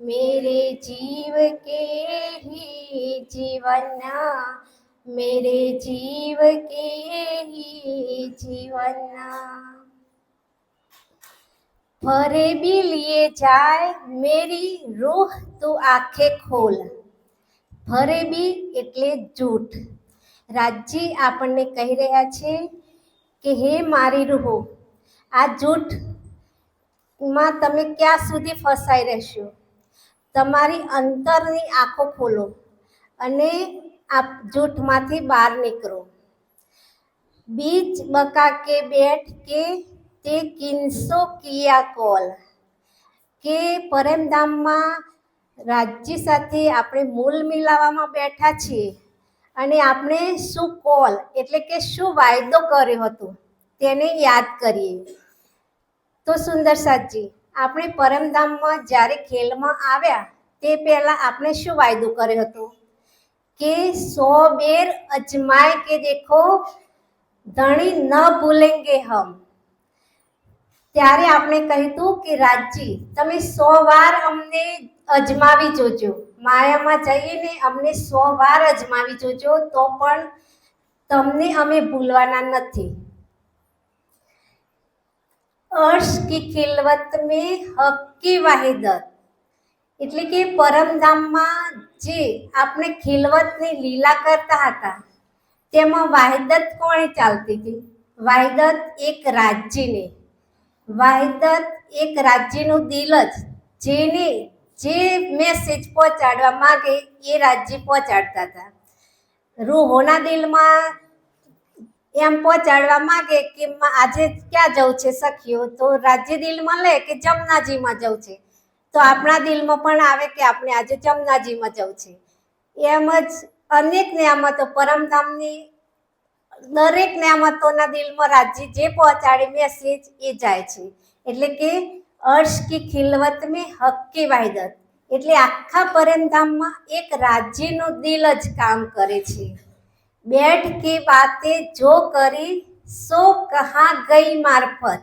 मेरे जीव के ही जीवना मेरे जीव के ही जीवना ફરે બી લીએ જાય મેરી રૂહ તું આંખે ખોલ ફરે બી એટલે જૂઠ રાજજી આપણને કહી રહ્યા છે કે હે મારી રૂહો આ જૂઠ માં તમે ક્યાં સુધી ફસાઈ રહેશો તમારી અંતરની આંખો ખોલો અને આ જૂઠમાંથી બહાર નીકળો. બીચ બકા કે બેઠ કે તે કિન્સો કિયા કોલ કે પરમધામમાં રાજ્ય સાથે આપણે મૂલ મિલાવવામાં બેઠા છીએ અને આપણે શું કોલ એટલે કે શું વાયદો કર્યો હતો તેને યાદ કરીએ. તો સુંદર સાજી આપણે પરમધામમાં જ્યારે ખેલમાં આવ્યા, તે પહેલાં આપણે શું વાયદો કર્યો હતો? કે સો બેર અજમાય કે દેખો, ધણી ન ભૂલેંગે હમ. ત્યારે આપણે કહ્યું કે રાજજી, તમે સો વાર અમને અજમાવી જોજો. માયામાં જઈને અમને સો વાર અજમાવી જોજો, તો પણ તમને અમે ભૂલવાના નથી. अर्श की खिलवत में हक की વાહિદત એટલે કે પરમધામમાં જે આપણે ખિલવતની લીલા કરતા હતા તેમાં વાહિદત કોણે ચાલતી હતી વાહિદત એક રાજ્યને વાહિદત એક રાજ્યનું દિલ જ જેને જે મેસેજ પહોંચાડવા માગે એ રાજ્ય પહોંચાડતા હતા રૂહોના દિલમાં એમ પહોંચાડવા માંગે કે આજે ક્યાં જવું છે સખીઓ? તો રાજ્ય દિલમાં લે કે જમનાજીમાં જવું છે? તો આપણા દિલમાં પણ આવે કે આપણે આજે જમનાજીમાં જવું છે. એમ જ અનેક નિયામતો પરમધામની દરેક નિયામતોના દિલમાં રાજ્ય જે પહોંચાડે મેસેજ એ જાય છે. એટલે કે અર્શ કી ખિલવત મેં હક કી વાહિદત. એટલે આખા પરમધામમાં એક રાજ્યનું દિલ જ કામ કરે છે. બેઠ કે વાતે જો કરી, સો કહા ગઈ મારફત.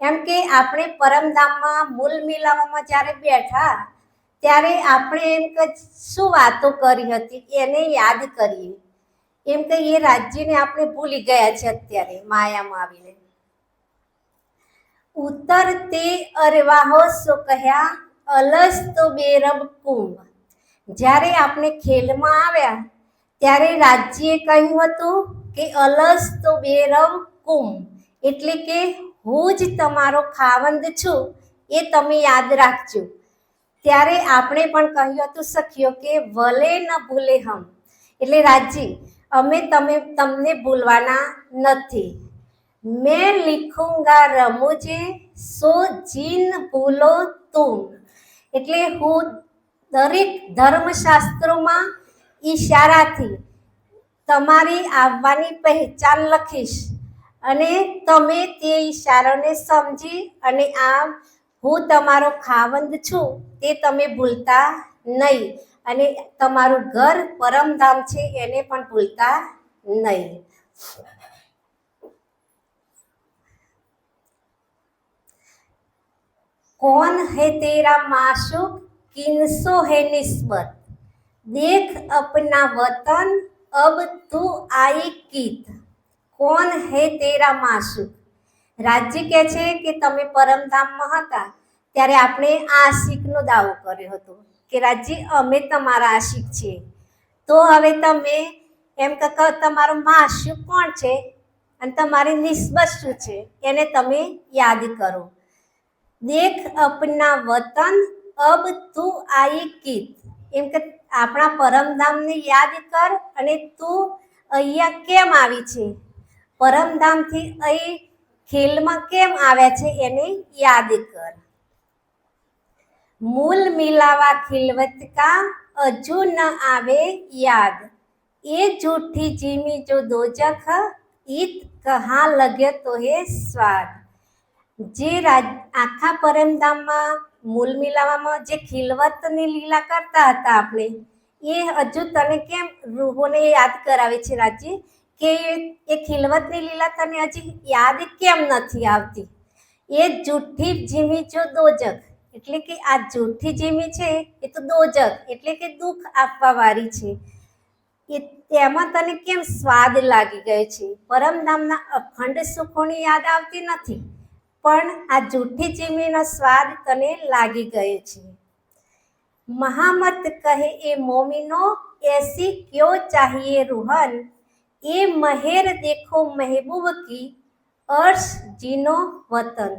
એમ કે આપણે પરમધામમાં મૂલ મિલાવવામાં જ્યારે બેઠા, ત્યારે આપણે એમ કે શું વાતો કરી હતી એને યાદ કરીએ. એમ કે એ રાજ્યને આપણે ભૂલી ગયા છે અત્યારે, માયામાં આવીને. ઉત્તર તે અરવાહો સો કહ્યા, અલસ તો બેરબ કુંભ. જ્યારે આપણે ખેલમાં આવ્યા ત્યારે રાજ્યએ કહ્યું હતું કે અલસ તો બેરવ કુમ, એટલે કે હું જ તમારો ખાવંદ છું, એ તમે યાદ રાખજો. ત્યારે આપણે પણ કહ્યું હતું સખ્યો કે ભલે ન ભૂલે હમ. એટલે રાજજી અમે તમે, તમને ભૂલવાના નથી. મેં લિખુંગા રમુજે, સો જીન ભૂલો તું એટલે હું દરેક ધર્મશાસ્ત્રોમાં ઈશારાથી તમારી આવવાની પહેચાન લખીશ અને તમે તે ઈશારાને સમજી અને આમ હું તમારો ખાવંદ છું, તે તમે ભૂલતા નહીં. અને તમારું ઘર પરમધામ છે, એને પણ ભૂલતા નહીં. કોણ હે તેરા માશુક કિનસો હે નિસ્બત? देख अपना वतन अब तू आई કીત કોણ હે તેરા માશૂક રાજ્ય કહે છે કે તમે પરમધામમાં હતા ત્યારે આપણે આ આશિકનો દાવો કર્યો હતો કે રાજ્ય અમે તમારા આશિક છીએ તો હવે તમે એમ કે ક- તમારો માશૂક કોણ છે અને તમારી નિસ્બત શું છે એને તમે યાદ કરો દેખ અપના વતન અબ તું આઈ કીત એમ કે આપણા પરમધામને યાદ કર અને તું અહીંયા કેમ આવી છે? પરમધામથી અહીં ખેલમાં કેમ આવ્યા છે એને યાદ કર. મૂલ મિલાવા ખિલવત કા અજુ ન આવે યાદ. એ જૂઠી જીમી જો દોજખ ઈત કહા લગ્યો તો હે સ્વાદ. જે રાજ, આખા પરમધામમાં મૂલ મિલાવામાં જે ખિલવતની લીલા કરતા હતા આપણે, એ હજુ તને કેમ રૂહોને યાદ કરાવે છે રાજ્ય કે એ ખિલવતની લીલા તને હજી યાદ કેમ નથી આવતી? એ જૂઠી જીમી જો દોજક, એટલે કે આ જૂઠી જીમી છે એ તો દોજક, એટલે કે દુઃખ આપવાવાળી છે. એ તેમાં તને કેમ સ્વાદ લાગી ગયો છે? પરમધામના અખંડ સુખોની યાદ આવતી નથી? પણ આ જૂઠી ચીમીનો સ્વાદ તને લાગી ગયો છે. મહામત કહે એ મોમીનો, એસી ક્યો ચાહીએ રૂહન? એ મહેર દેખો મહેબૂબ કી અર્શ જીનો વતન.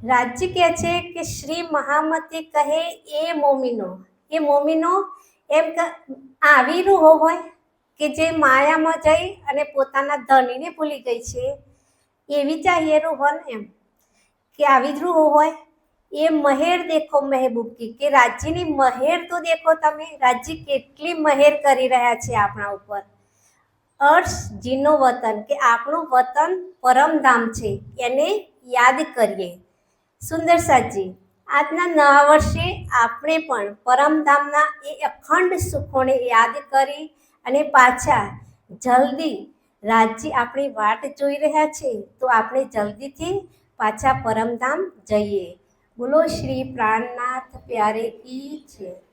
રાજ્ય કહે છે કે શ્રી મહામતી કહે એ મોમીનો એ મોમીનો, એમ આવી રૂહો હોય કે જે માયામાં જઈ અને પોતાના ધણીને ભૂલી ગઈ છે? એવી ચાહીએ રૂહન એમ. કે આવી જ હોય, એ મહેર દેખો મહેબૂબ કી, કે રાજ્યની મહેર તો દેખો તમે, રાજ્ય કેટલી મહેર કરી રહ્યા છે આપણા ઉપર. અર્શ જીનો વતન, કે આપણું વતન પરમધામ છે, એને યાદ કરીએ. સુંદર સાજી આજના નવા વર્ષે આપણે પણ પરમધામના એ અખંડ સુખોને યાદ કરી અને પાછા જલ્દી રાજ્ય આપણી વાટ જોઈ રહ્યા છે, તો આપણે જલ્દીથી પાછા પરમધામ જઈએ. બોલો શ્રી પ્રાણનાથ, પ્યારે કી છે.